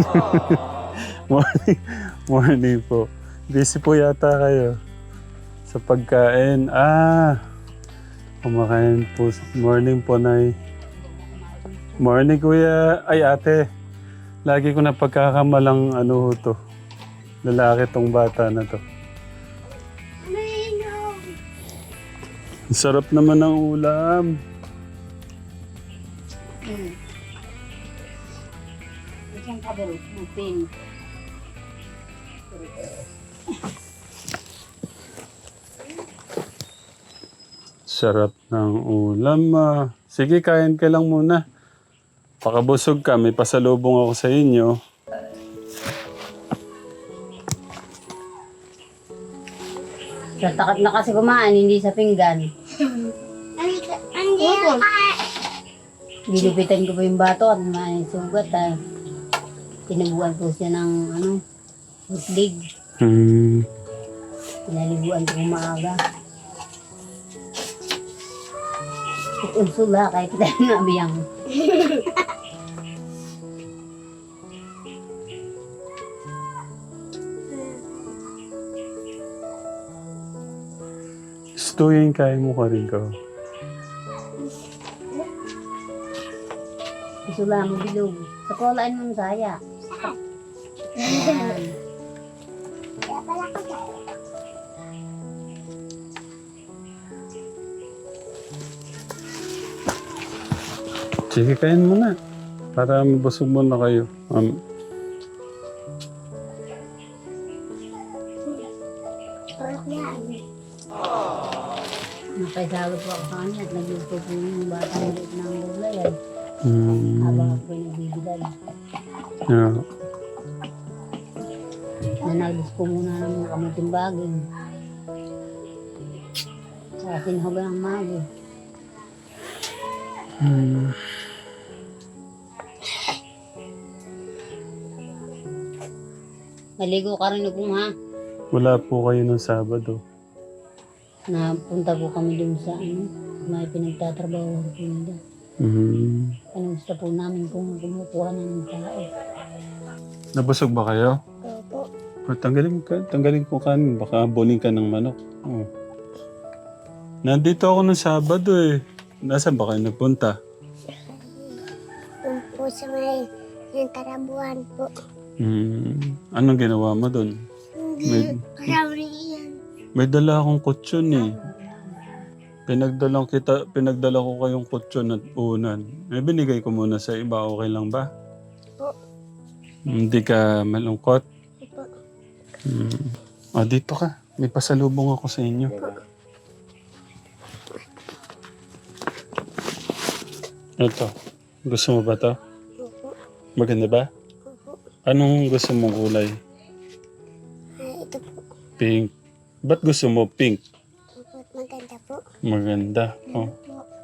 morning, morning po. Busy po yata kayo sa pagkain. Ah, kumakain po. Morning po, Nay. Morning, Kuya. Ay, ate. Lagi ko na pagkakamalang ano to. Lalaki tong bata na to. Sarap naman ng ulam. Hmm. Isang kabaro, lupin. Sarap ng ulam. ah. Sige, kain ka lang muna. Pakabusog ka, may pasalubong ako sa inyo. Sa takat na kasi kumain, hindi sa pinggan. Dilupitan ko po yung bato at may sugat. Ah. Tinabuan ko siya ng ano, huslig. Hmm. Pinaliguan ko maaga. Unsula kahit dahil nabiyang. Gusto yung kaya mo ka rin ko. Isula mo bilog. Sa kolaan mong saya. Sige, kain mo na. Para mabusog muna kayo. Um, Nakaisago po ako kanya at nagluto po yung bata ng liit ng gulayan. mm, Habang ako yung nagbibilan. yeah. Nanagos ko muna ng kamuting baging. Sa sinhoga ng magi. Hmm. Maligo ka rin kung ha. Wala po kayo ng Sabado. Napunta po kami dun sa ano, may pinagtatrabaho po nila. Hmm. Ano gusto po namin kung kumukuha na ng tao. Nabusog ba kayo? Opo. O, tanggalin ka, tanggalin ko kanin. Baka bunin ka ng manok. Oh. Nandito ako ng Sabado eh. Nasaan ba kayo nagpunta? Doon po sa may yung tarabuhan po. Hmm. Anong ginawa mo doon? May, Rauri yan. may dala akong kutsyon eh. Pinagdala kita, pinagdala ko kayong kutsyon at unan. May binigay ko muna sa iba, okay lang ba? Po. Hindi ka malungkot? Opo. Hmm. Ah, dito ka. May pasalubong ako sa inyo. Ito. Gusto mo ba to? Opo. Maganda ba? Anong gusto mong kulay? Ay, ito po. Pink. Ba't gusto mo pink? Maganda po. Maganda. Oh.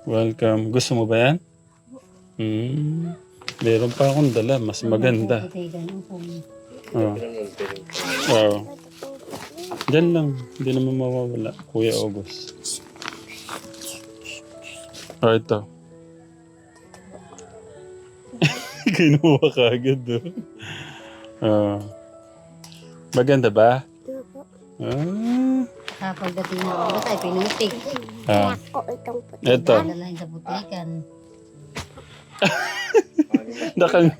Welcome. Gusto mo ba yan? Hmm. Meron pa akong dala. Mas maganda. Oh. Oh. Diyan lang. Hindi naman mawawala. Kuya August. Oh, ito. Kinuha ka agad, do. Oh. Maganda ba? Ah. Kapag dating na oras ay pinutik. ah. Ako itong puti. Ito. Dadalhin sa butikan. Nakang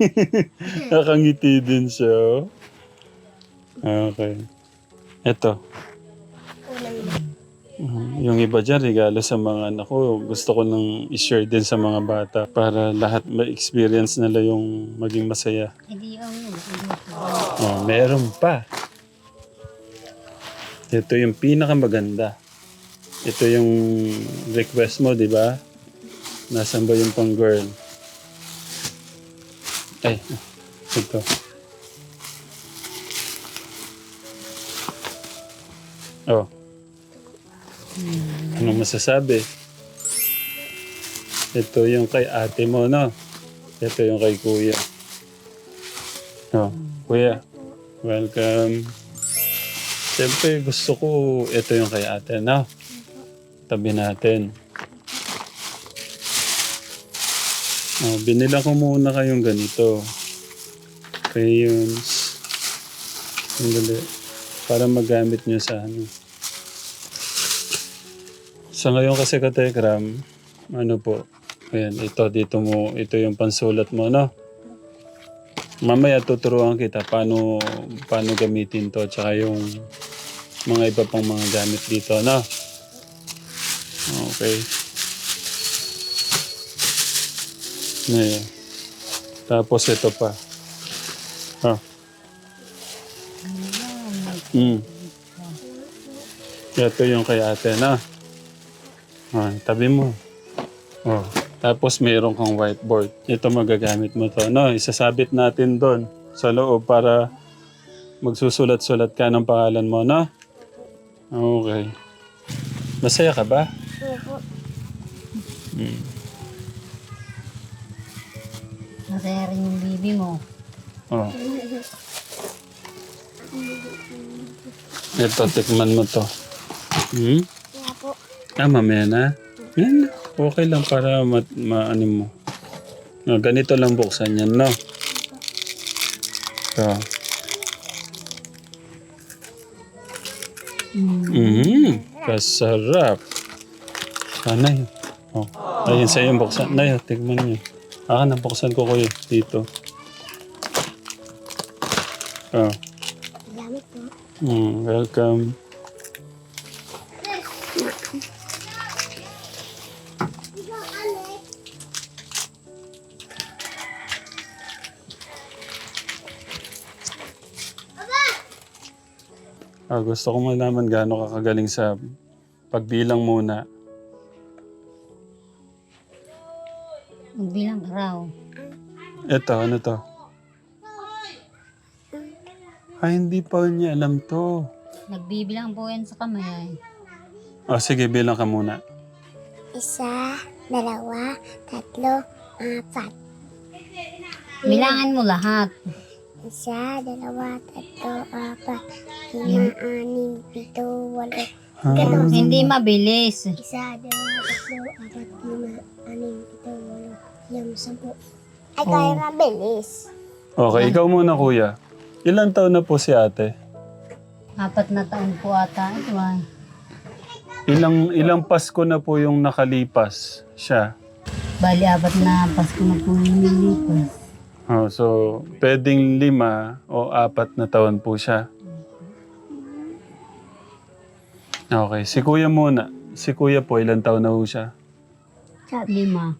nakangiti din siya. oh. Okay. Ito. Mhm. Yung iba dyan, regalo sa mga anak ko. Gusto ko nang i-share din sa mga bata para lahat ma-experience nila yung maging masaya. Hindi Oh, meron pa. Ito yung pinakamaganda. Ito yung request mo, di ba? Nasaan ba yung pang girl? Ay, ito. Oh. Ano masasabi? Ito yung kay ate mo, no? Ito yung kay kuya. Oh, kuya. Welcome. Siyempre, gusto ko ito yung kay ate, no? Tabi natin. Oh, binila ko muna kayong ganito. crayons. Sandali. Para magamit nyo sa ano. Sa ngayon kasi katekram, ano po, ayan, ito, dito mo, ito yung pansulat mo, no? Mamaya tuturuan kita paano, paano gamitin to, tsaka yung mga iba pang mga gamit dito, no? Okay. Ngayon. Tapos ito pa. Ah. Mm. Ito yung kay ate na. Ah, tabi mo. Oh. Tapos mayroon kang whiteboard. Ito magagamit mo to. No, isasabit natin doon sa loob para magsusulat-sulat ka ng pangalan mo, no? Okay. Masaya ka ba? Opo. Mm. Masaya rin yung bibi mo. Oh. Ito, tikman mo to. Hmm? Kaya po. Ah, mamaya na. Yan, okay lang para ma, ma ano mo. Ah, ganito lang buksan yan, no? Ito. Mm. Mm, kasarap. Sana yun. Oh. Ayun sa'yo yung buksan. Nay, tigman niyo. Ah, nabuksan ko kuya dito. Oh. Salamat po. Mm, welcome. Ah, gusto ko malaman gaano ka kagaling sa pagbilang muna. Magbilang ka raw. Ito, ano to? Ay, hindi pa niya alam to. Nagbibilang po yan sa kamay. ay. Oh, sige, bilang ka muna. Isa, dalawa, tatlo, apat. Bilangan mo lahat. Isa, dalawa, tatlo, apat, lima, anim, pito, walo. Ah, Hindi mabilis. Isa, dalawa, tatlo, apat, lima, anim, pito, walo, siyam, sampu. Ay, kaya mabilis. okay, ikaw muna kuya. Ilan taon na po si ate? Apat na taon po ata ito ay. Ilang ilang Pasko na po yung nakalipas siya. Bali, apat na Pasko na po yung nilipas. Oh, so, pwedeng lima o apat na taon po siya. Okay, si kuya muna. Si kuya po, ilang taon na po siya? Lima.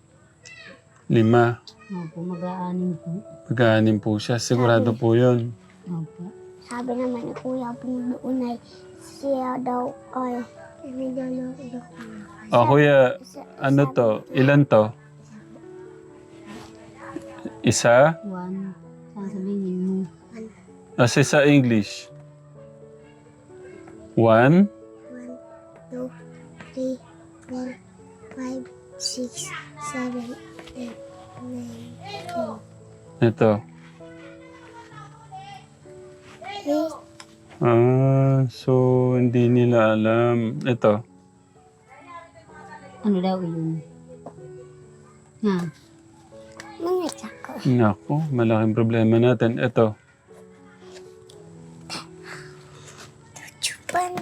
Lima. Opo, mag-aanim po. Pag-aanim po siya. Sigurado po yun. Opo. Sabi naman ni Kuya Pinoon ay siya daw ay dalawa daw. Oh, kuya, ano to? Ilan to? Isa? One. Sasabihin mo. Kasi sa English. One? Three, four, five, six, seven, eight, nine, ten. Ito. Eight, Ah, so hindi nila alam. Ito. Ano daw yun? Ha? mga tsako. Nako, malaking problema natin. Ito.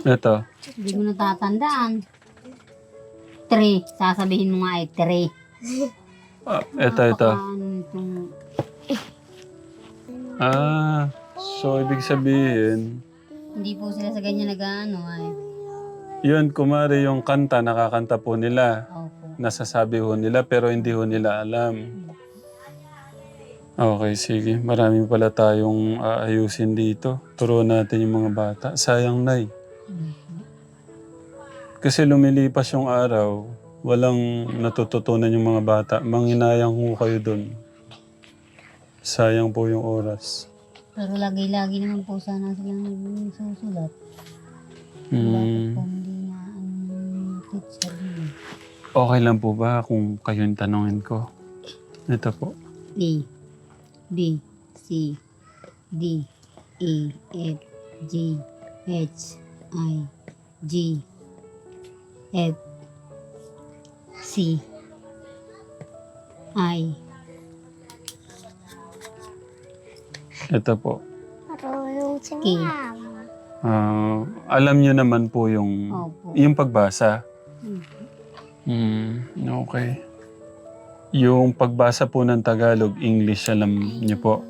Ito. Hindi mo natatandaan. Three. Sasabihin mo nga ay three. Ah, ito, ito. Ah, so ibig sabihin, Hindi po sila sa ganyan nag-ano ay. yun, kumari yung kanta, nakakanta po nila. Opo. Nasasabi ho nila, pero hindi ho nila alam. Okay, sige. Marami pala tayong aayusin dito. Turuan natin yung mga bata. Sayang, Nay. Kasi lumilipas yung araw, walang natututunan yung mga bata. Manginayang ho kayo dun. Sayang po yung oras. Pero lagi-lagi naman po sana silang nagsusulat. Bakit Hmm. po hindi na ang teacher nila? Okay lang po ba kung kayo yung tanongin ko? Ito po. A, B, C, D, E, F, G, H, I, G, F, C, I, Ito po. Marunong si mama. Ah, alam niyo naman po yung, Opo. yung pagbasa. Hmm. Hmm, okay. Yung pagbasa po ng Tagalog, English, alam niyo po.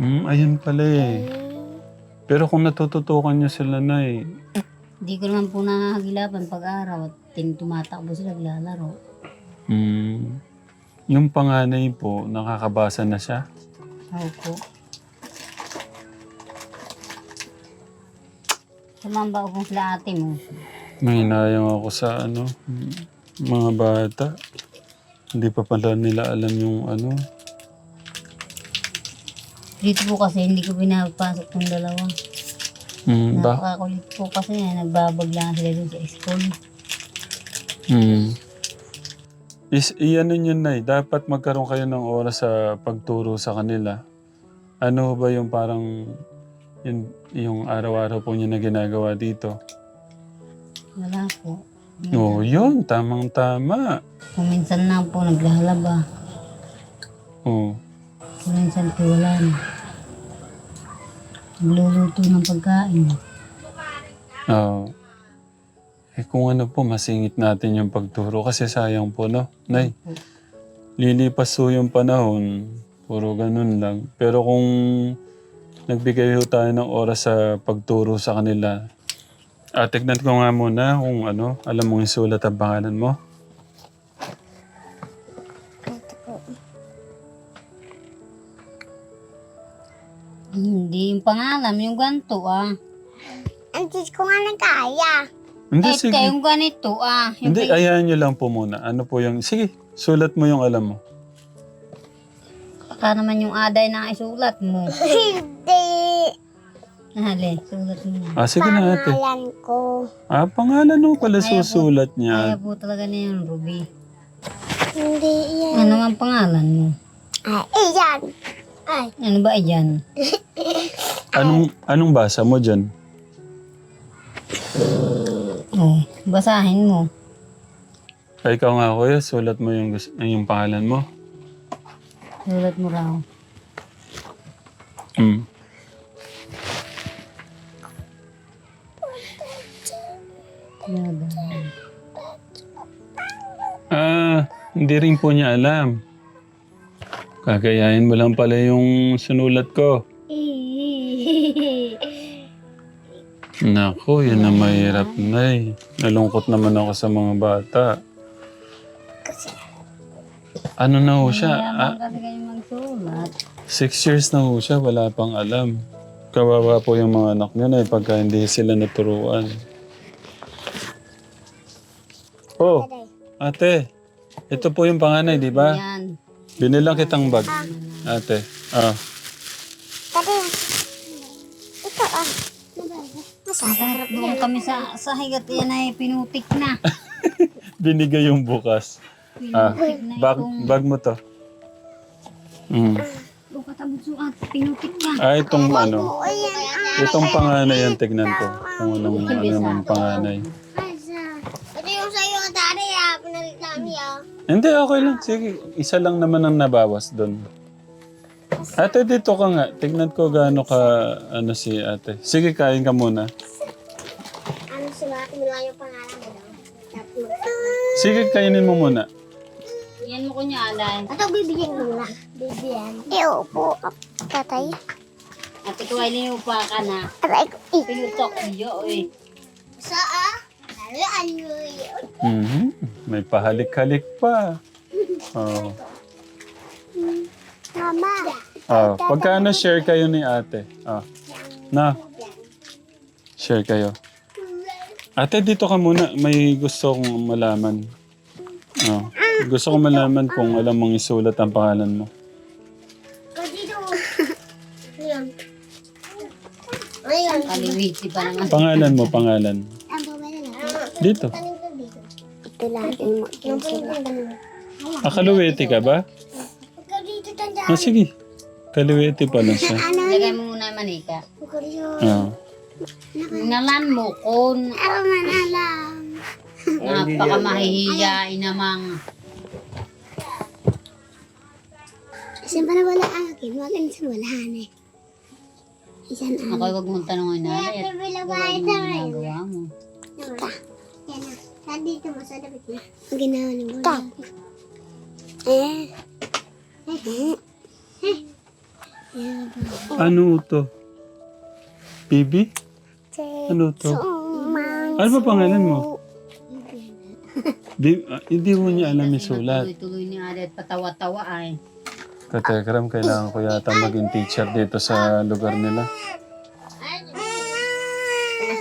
Hmm, ayun pala eh. Pero kung natututukan niyo sila na eh, Hindi ko naman po nakagilapan pag-araw at tin- tumatakbo sila naglalaro. hmm, yung panganay po, nakakabasa na siya. Opo. Sumamba ko sila ate mo. May hinayang ako sa ano, mga bata. Hindi pa pala nila alam yung ano. Dito po kasi hindi ko pinapasok ng dalawa. Hmm, ba? Nakakakulit po kasi nagbabag lang sila dun sa school. Hmm. Is, iyan yun na Dapat magkaroon kayo ng oras sa pagturo sa kanila. Ano ba yung parang yun, yung araw-araw po niya na ginagawa dito? Wala po. Oo, oh, yun. Tamang-tama. Kung minsan lang po naglalaba. Oo. Kung minsan po wala na. Nagluluto ng pagkain. Oo. Eh kung ano po, masingit natin yung pagturo kasi sayang po, no? Nay, lilipas po yung panahon, puro ganun lang. Pero kung nagbigay ho tayo ng oras sa pagturo sa kanila, ah, tignan ko nga muna kung ano, alam mong isulat ang pangalan mo. Yung pangalan, yung ganito ah. Hindi ko nga nagkaya. Hindi, Eh, sige. yung ganito ah. Yung Hindi, ayahan nyo lang po muna. Ano po yung, sige, sulat mo yung alam mo. Baka naman yung aday na isulat mo. Hindi. Hali, sulat mo. Ah, sige na ate. Pangalan ko. Ah, pangalan mo pala susulat Kaya niya. po talaga na yung Ruby. Hindi yan. Ano ang pangalan mo? Ay, iyan. Ay, Ano ba yan? Anong, anong basa mo dyan? Oh, basahin mo. Ay, ikaw nga kuya, sulat mo yung, gus- yung pangalan mo. Sulat mo raw. Hmm. Talaga. Ah, hindi rin po niya alam. Kagayahin mo lang pala yung sinulat ko. Naku, yun ang mahirap na eh. Nalungkot naman ako sa mga bata. Ano na ho siya? Ah, Kaya kasi kayo magsulat. six years na ho siya, wala pang alam. Kawawa po yung mga anak niya na eh, pagka hindi sila naturuan. Oh, ate. Ito po yung panganay, di ba? Yan. Binilang kitang bag. Ate. Ah. Tari. Ito ah. Masarap doon kami sa, sa higat yan ay pinutik na. Binigay yung bukas. Ah, bag, itong bag mo to. Mm. bukatabot at pinutik na. Ah, itong ano. Ah. Itong panganay yan, tignan ko. Kung anong, ano naman panganay. Ito yung sa'yo, Tari ah. Pinalit namin ah. Hindi, okay lang. Sige, isa lang naman ang nabawas doon. Ate, dito ka nga. Tignan ko gaano ka, ano si ate. Sige, kain ka muna. Ano mo lang yung pangalan mo daw? Sige, kainin mo muna. Yan mo kunyalan. Ito bibigyan mo lang. Bibigyan. Eh, opo. Tatay. At ikaw ay linupa ka na. Tatay ko. Eh. Pinutok iyo eh. Sa Mhm. May pahalik-halik pa. Oh. Mama. Ah, pagkano share kayo ni ate? Ah. Na. Share kayo. Ate, dito ka muna. May gusto kong malaman. Ah. Gusto kong malaman kung alam mong isulat ang pangalan mo. Pangalan mo, pangalan. Ang na Dito. Ito lang. Yung sila. Akaluwete ka ba? Ah, sige. Kaliwete pala siya. Ano? Lagay mo muna yung manika. Dito. Ah. Ngalan mo kun. Ano man alam. Napaka mahihiyain namang. Kasi pa na wala akin, wala na sa walahan eh. Isan Ako ay huwag mong tanongin na at gawin mo yung ginagawa mo. Ka. Yan na. Saan dito mo sa dapat? Ang ginawa ni Bola. Eh. Eh. Eh. Ano to? Bibi? Ano to? Ano ba pangalan mo? Di, ah, hindi mo niya alam yung sulat. Tuloy-tuloy ni Ate at patawa-tawa ay. Katekram, kailangan ko yata maging teacher dito sa lugar nila.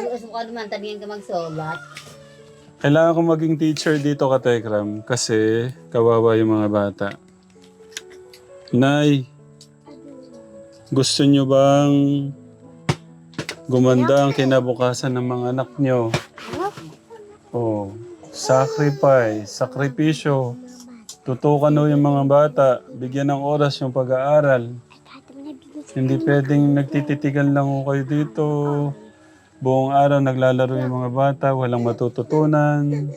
Mas mukha naman, taningin ka magsulat. Kailangan ko maging teacher dito, Katekram, kasi kawawa yung mga bata. Nay, gusto nyo bang gumanda ang kinabukasan ng mga anak nyo? Oh, sacrifice, sakripisyo. Tutukan nyo yung mga bata, bigyan ng oras yung pag-aaral. Hindi pwedeng nagtititigan lang ko kayo dito. Buong araw naglalaro yung mga bata, walang matututunan.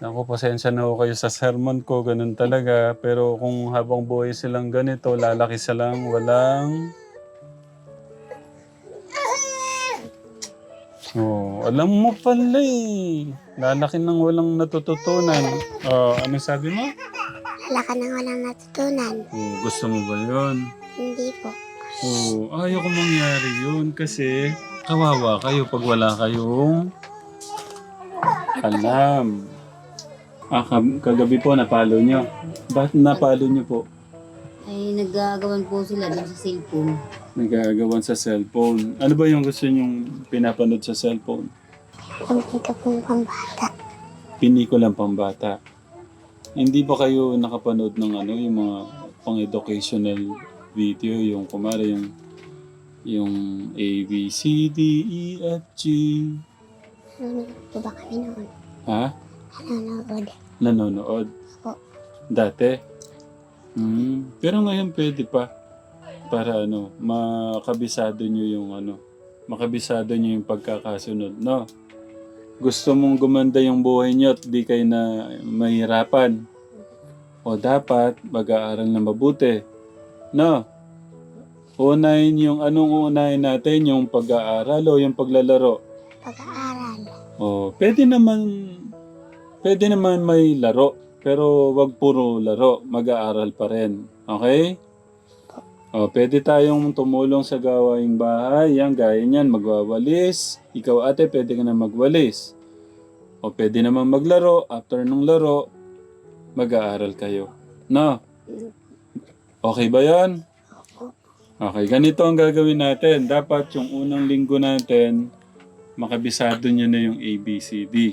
Ako, pasensya na ako kayo sa sermon ko, ganun talaga. Pero kung habang buhay silang ganito, lalaki silang walang... Oh, alam mo pala eh. Lalaki nang walang natututunan. Oh, ano sabi mo? Wala ka nang walang natutunan. Oh, gusto mo ba yun? Hindi po. Oh, ayaw ko mangyari yun kasi kawawa kayo pag wala kayong alam. Ah, kag- kagabi po napalo nyo. Bakit napalo nyo po? Ay nagagawan po sila dun sa cellphone. Nagagawan sa cellphone. Ano ba yung gusto nyong pinapanood sa cellphone? Ang pika pong pambata. Pinikulang pambata. Hindi ba kayo nakapanood ng ano, yung mga pang-educational video, yung kumara yung yung A, B, C, D, E, F, G. Nanonood po ba kami noon? Ha? Nanonood. Nanonood? Opo. Dati? Hmm. Pero ngayon pwede pa. Para ano, makabisado nyo yung ano, makabisado nyo yung pagkakasunod, no? Gusto mong gumanda yung buhay nyo at di kayo na mahirapan. O dapat, mag-aaral na mabuti. No? Unahin yung, anong unahin natin? Yung pag-aaral o yung paglalaro? Pag-aaral. Oh, pwede naman pwede naman may laro, pero wag puro laro, mag-aaral pa rin. Okay? Oh, pwede tayong tumulong sa gawaing bahay. Yan, gaya niyan, magwawalis. Ikaw ate, pwede ka na magwalis. O pwede naman maglaro. After nung laro, mag-aaral kayo. No? Okay ba yan? Okay, ganito ang gagawin natin. Dapat yung unang linggo natin, makabisado nyo na yung ABCD.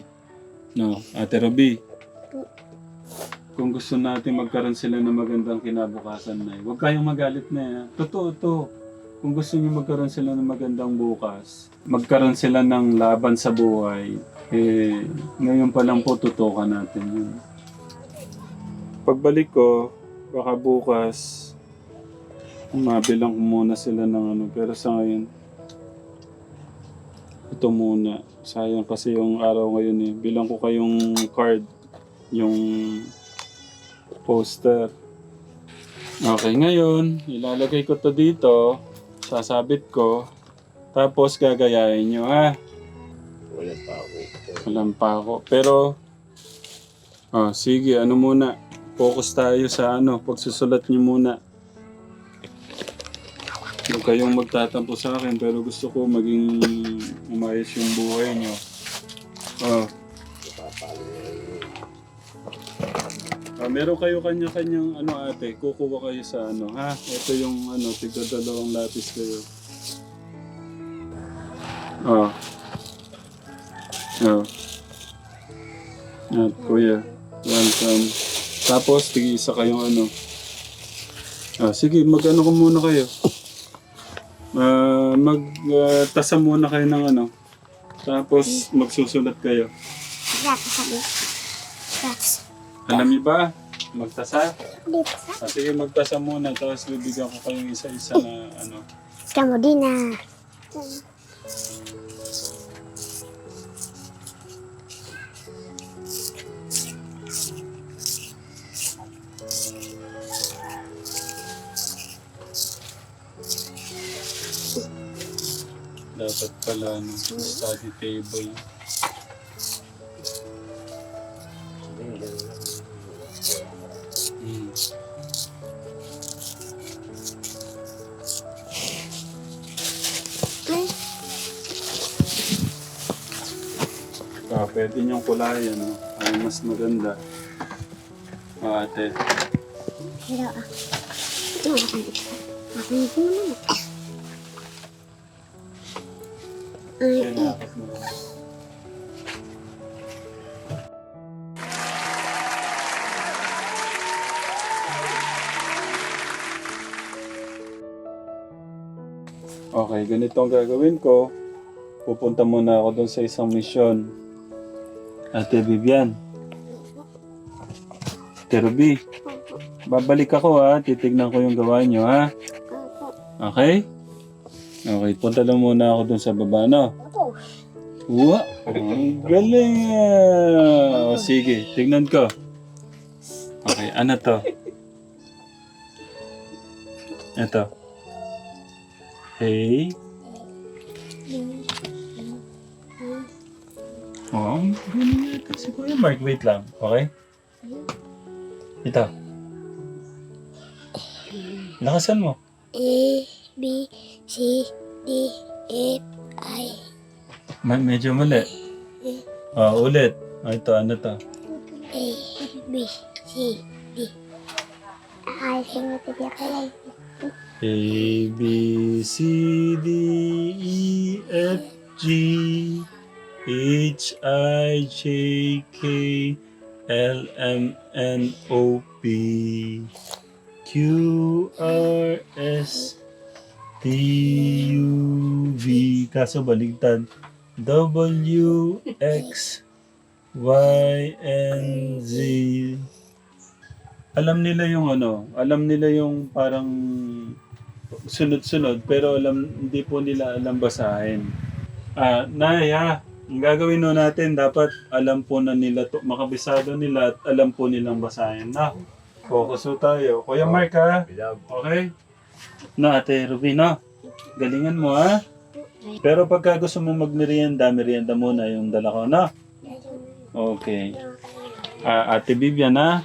No, Ate Roby. Kung gusto natin magkaroon sila ng magandang kinabukasan na huwag kayong magalit na yan. Totoo to. Kung gusto nyo magkaroon sila ng magandang bukas, magkaroon sila ng laban sa buhay, eh, ngayon pa lang po tutukan natin yun. Pagbalik ko, baka bukas, mabilang muna sila ng ano. Pero sa ngayon, ito muna. Sayang kasi yung araw ngayon eh. Bilang ko kayong card, yung poster. Okay, ngayon, ilalagay ko to dito. Sasabit ko. Tapos gagayahin nyo, ha? Wala pa ako. Walang pa ako. Pero, oh, sige, ano muna. Focus tayo sa ano, pagsusulat nyo muna. Huwag kayong magtatampo sa akin, pero gusto ko maging umayos yung buhay nyo. Oh. Ah, meron kayo kanya-kanyang ano ate, kukuha kayo sa ano, ha? Ito yung ano, tigda dalawang lapis kayo. Oh. Oh. At kuya, welcome. Tapos, tig isa kayong ano. Ah, sige, mag-ano ko muna kayo. Ah, mag ah, tasa muna kayo ng ano. Tapos, magsusulat kayo. Alam niyo ba? Magtasa? Ah, sige, magtasa muna. Tapos, bibigyan ko kayong isa-isa na ano. Kamu din na. Dapat pala ano, study table. Hmm. Ah, pwede niyong kulayan, no? Ay, mas maganda. Ah, ate. pero ah. Ito, akin ito. Akin Ay. Okay, ganito ang gagawin ko. Pupunta muna ako doon sa isang misyon. Ate Vivian. Ate Ruby. Babalik ako ha. Titignan ko yung gawa nyo ha. Okay? Okay, punta lang muna ako doon sa baba, no? Opo. Wa! Ang galing ah! O sige, tignan ko. Okay, ano to? Ito. Hey. Oh, ang galing yata si Kuya Mark. Wait lang, okay? Ito. Lakasan mo. A, B, C, D, F, I. Ma- medyo mali. Oh, ulit. Oh, ito, ano to? A, B, C, D. Sinutid ako lang. A, B, C, D, E, F, G, H, I, J, K, L, M, N, O, P, Q, R, S, T, U, V, kaso baligtad, W, X, Y, and Z. Alam nila yung ano, alam nila yung parang sunod-sunod pero alam hindi po nila alam basahin. Ah, Naya, ang gagawin no natin dapat alam po na nila to, makabisado nila at alam po nilang basahin na. Focus po tayo. Kuya Mark ha? Okay? Na, Ate Ruby, no? Galingan mo ha? Pero pagka gusto mo magmerienda, merienda muna yung dala ko, no? Okay. Ah, Ate Vivian ha?